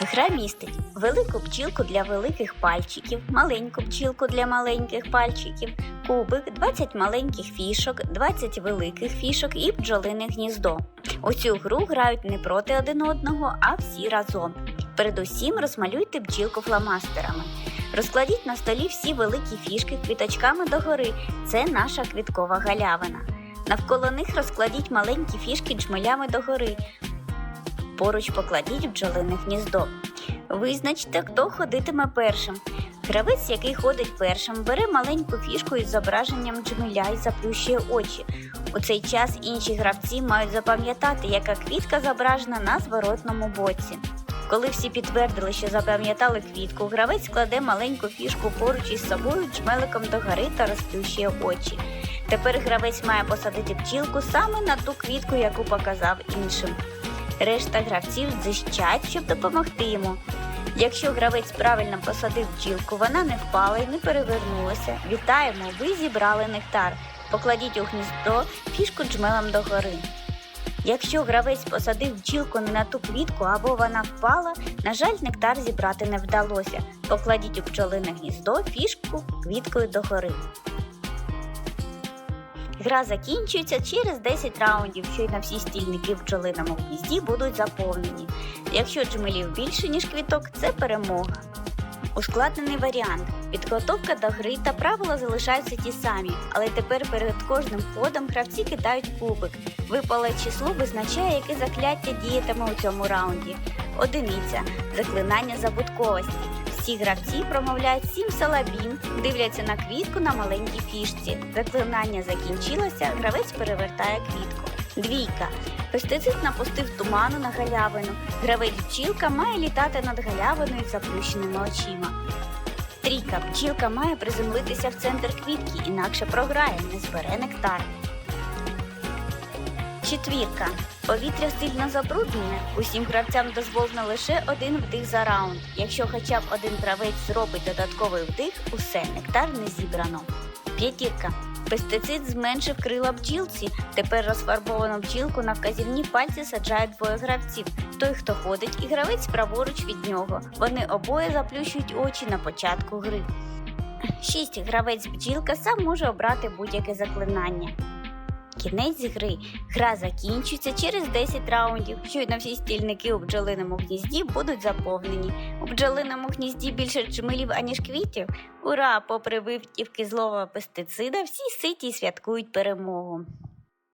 Гра містить велику бджілку для великих пальчиків, маленьку бджілку для маленьких пальчиків, кубик, 20 маленьких фішок, 20 великих фішок і бджолине гніздо. У цю гру грають не проти один одного, а всі разом. Передусім розмалюйте бджілку фломастерами. Розкладіть на столі всі великі фішки квіточками догори. Це наша квіткова галявина. Навколо них розкладіть маленькі фішки джмелями догори. Поруч покладіть бджолине гніздо. Визначте, хто ходитиме першим. Гравець, який ходить першим, бере маленьку фішку із зображенням джмеля і заплющує очі. У цей час інші гравці мають запам'ятати, яка квітка зображена на зворотному боці. Коли всі підтвердили, що запам'ятали квітку, гравець кладе маленьку фішку поруч із собою джмеликом догори та розплющує очі. Тепер гравець має посадити бджілку саме на ту квітку, яку показав іншим. Решта гравців зищать, щоб допомогти йому. Якщо гравець правильно посадив бджілку, вона не впала і не перевернулася. Вітаємо! Ви зібрали нектар. Покладіть у гніздо фішку джмелем догори. Якщо гравець посадив бджілку не на ту квітку або вона впала, на жаль, нектар зібрати не вдалося. Покладіть у пчолине гніздо фішку квіткою догори. Гра закінчується через 10 раундів, щойно всі стільники в бджолиному гнізді будуть заповнені. Якщо джмелів більше, ніж квіток, це перемога. Ускладнений варіант. Підготовка до гри та правила залишаються ті самі, але тепер перед кожним ходом гравці кидають кубик. Випале число визначає, яке закляття діятиме у цьому раунді. Одиниця заклинання забутковості. Всі гравці промовляють сім салабін, дивляться на квітку на маленькій фішці. Заклинання закінчилося, гравець перевертає квітку. Двійка. Пестицид напустив туману на галявину. Гравець бджілка має літати над галявиною заплющеними очима. Трійка. Бджілка має приземлитися в центр квітки, інакше програє, не збере нектар. Четвірка. Повітря сильно забруднене. Усім гравцям дозволено лише один вдих за раунд. Якщо хоча б один гравець зробить додатковий вдих, усе нектар не зібрано. П'ятірка. Пестицид зменшив крила бджілці. Тепер розфарбовану бджілку на вказівні пальці саджають двоє гравців. Той, хто ходить, і гравець праворуч від нього. Вони обоє заплющують очі на початку гри. 6. Гравець бджілка сам може обрати будь-яке заклинання. Кінець гри. Гра закінчується через 10 раундів. Щойно всі стільники у бджолиному гнізді будуть заповнені. У бджолиному гнізді більше джмелів, аніж квітів. Ура! Попри вивтівки злого пестицида, всі ситі святкують перемогу.